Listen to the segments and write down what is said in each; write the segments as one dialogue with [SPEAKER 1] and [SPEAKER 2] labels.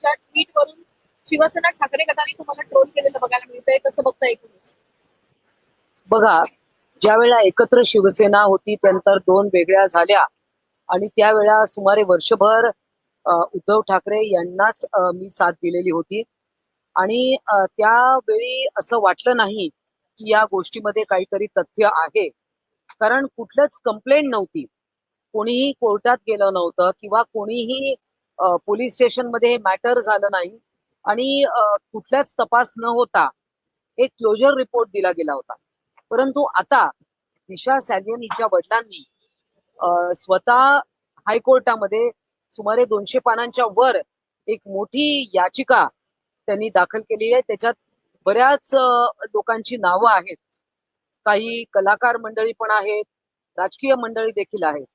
[SPEAKER 1] तुमच्या ट्विट वरून शिवसेना ठाकरे गटाने तुम्हाला ट्रोल केलेलं बघायला मिळतंय कसं बघता एकूणच.
[SPEAKER 2] बघा ज्या वेळेला एकत्र शिवसेना होती त्यानंतर दोन वेगळ्या झाल्या. आणि त्यावेळा सुमारे वर्षभर उद्धव ठाकरे यांनाच मी साथ दिलेली होती. आणि त्यावेळी असं वाटलं नाही की या गोष्टीमध्ये काहीतरी तथ्य आहे. कारण कुठलंच कंप्लेंट नव्हती. कोणीही कोर्टात गेलं नव्हतं किंवा कोणीही पोलीस स्टेशनमध्ये मॅटर झालं नाही आणि कुठल्याच तपास न होता एक क्लोजर रिपोर्ट दिला गेला होता. परंतु आता दिशा सॅलियन हिच्या वडिलांनी स्वतः हायकोर्टामध्ये सुमारे दोनशे पानांच्या वर एक मोठी याचिका त्यांनी दाखल केली आहे. त्याच्यात बऱ्याच लोकांची नावं आहेत. काही कलाकार मंडळी पण आहेत राजकीय मंडळी देखील आहेत.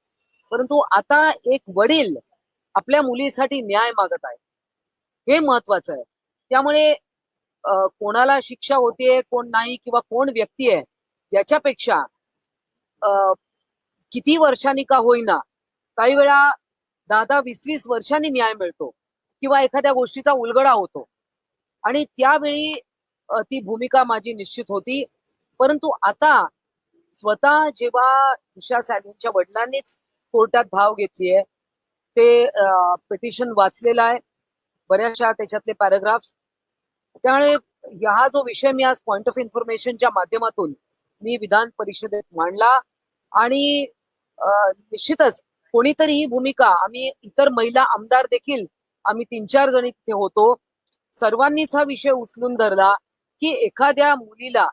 [SPEAKER 2] परंतु आता एक वडील आपल्या मुलीसाठी न्याय मागत आहे. हे महत्वाचं आहे. त्यामुळे कोणाला शिक्षा होतीये कोण नाही किंवा कोण व्यक्ती आहे याच्यापेक्षा किती वर्षांनी का होईना काही वेळा दहा दहा वीस वीस वर्षांनी न्याय मिळतो किंवा एखाद्या गोष्टीचा उलगडा होतो. आणि त्यावेळी ती भूमिका माझी निश्चित होती. परंतु आता स्वतः जेव्हा ईशा सॅलींच्या वडिलांनीच कोर्टात धाव घेतलीये ते पिटिशन वाचलेलं आहे. बऱ्याचशा त्याच्यातले पॅराग्राफ्स त्यामुळे हा जो विषय मी आज पॉइंट ऑफ इन्फॉर्मेशनच्या माध्यमातून मी विधान परिषदेत मांडला आणि निश्चितच कोणीतरी ही भूमिका आम्ही इतर महिला आमदार देखील आम्ही तीन चार जणी तिथे होतो. सर्वांनीच हा विषय उचलून धरला की एखाद्या मुलीला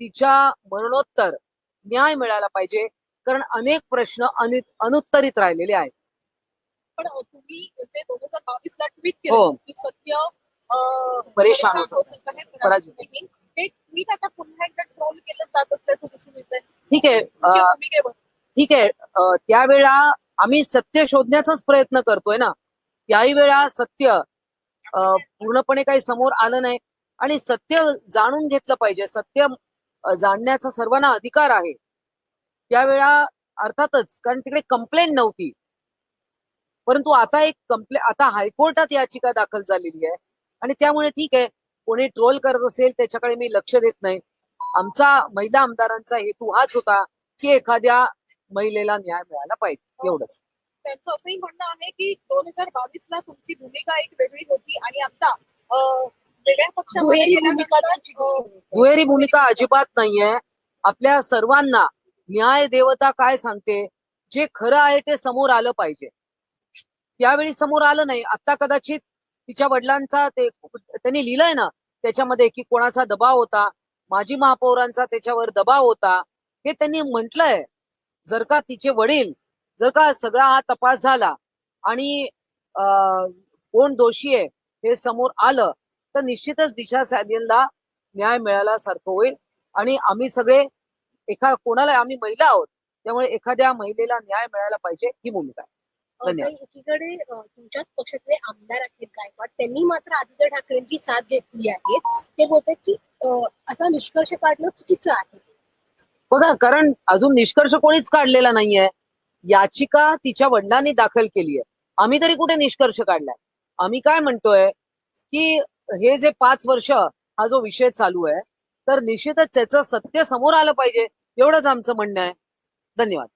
[SPEAKER 2] तिच्या मरणोत्तर न्याय मिळाला पाहिजे. कारण अनेक प्रश्न अनुत्तरित राहिलेले आहेत.
[SPEAKER 1] पण तुम्ही जे दोन हजार बावीस ला ट्विट
[SPEAKER 2] हो.
[SPEAKER 1] केलं की सत्य
[SPEAKER 2] परेशान हो
[SPEAKER 1] हो सकता है,
[SPEAKER 2] पराजित.
[SPEAKER 1] पराजित नहीं. हे ट्विट आता पुन्हा एकदा ट्रोल केलं जात असल्याचं दिसून येत
[SPEAKER 2] ठीक आहे
[SPEAKER 1] भूमिकेवर
[SPEAKER 2] ठीक आहे त्यावेळा आम्ही सत्य शोधण्याचाच प्रयत्न करतोय ना. त्याही वेळा सत्य पूर्णपणे काही समोर आलं नाही. आणि सत्य जाणून घेतलं पाहिजे. सत्य जाणण्याचा सर्वांना अधिकार आहे. त्यावेळा अर्थातच कारण तिकडे कंप्लेंट नव्हती. परंतु आता एक कंप्ले आता हायकोर्टात याचिका दाखल झालेली आहे. आणि त्यामुळे ठीक आहे कोणी ट्रोल करत असेल त्याच्याकडे मी लक्ष देत नाही. आमचा महिला आमदारांचा हेतू हाच होता की एखाद्या महिलेला न्याय मिळाला पाहिजे एवढंच.
[SPEAKER 1] त्यांचं असंही म्हणणं आहे की दोन हजार बावीस ला तुमची भूमिका एक वेगळी होती आणि आता वेगळ्या पक्षामध्ये दुहेरी भूमिका
[SPEAKER 2] अजिबात नाहीये. आपल्या सर्वांना न्याय देवता काय सांगते? जे खरं आहे ते समोर आलं पाहिजे. त्यावेळी समोर आलं नाही. आता कदाचित तिच्या वडिलांचा ते त्यांनी लिहिलंय ना त्याच्यामध्ये की कोणाचा दबाव होता माजी महापौरांचा त्याच्यावर दबाव होता हे त्यांनी म्हटलंय. जर का तिचे वडील जर का सगळा हा तपास झाला आणि अं, कोण दोषी आहे हे समोर आलं तर निश्चितच दिशा सॅबियनला न्याय मिळाला सारखं होईल. आणि आम्ही सगळे एका कोणाला आम्ही महिला आहोत त्यामुळे एखाद्या महिलेला न्याय मिळायला पाहिजे ही भूमिका आहे. धन्यवाद.
[SPEAKER 3] एकीकडे तुमच्याच पक्षातले आमदार आहेत गायकवाड त्यांनी मात्र आदित्य ठाकरेंची साथ घेतली आहे. ते बोलतात की असा निष्कर्ष काढणं चुकीचं आहे.
[SPEAKER 2] बघा कारण अजून निष्कर्ष कोणीच काढलेला नाहीये. याचिका तिच्या वडिलांनी दाखल केली आहे. आम्ही तरी कुठे निष्कर्ष काढलाय? आम्ही काय म्हणतोय की हे जे पाच वर्ष हा जो विषय चालू आहे तर निश्चितच त्याचं सत्य समोर आलं पाहिजे एवढंच आमचं म्हणणं आहे. धन्यवाद.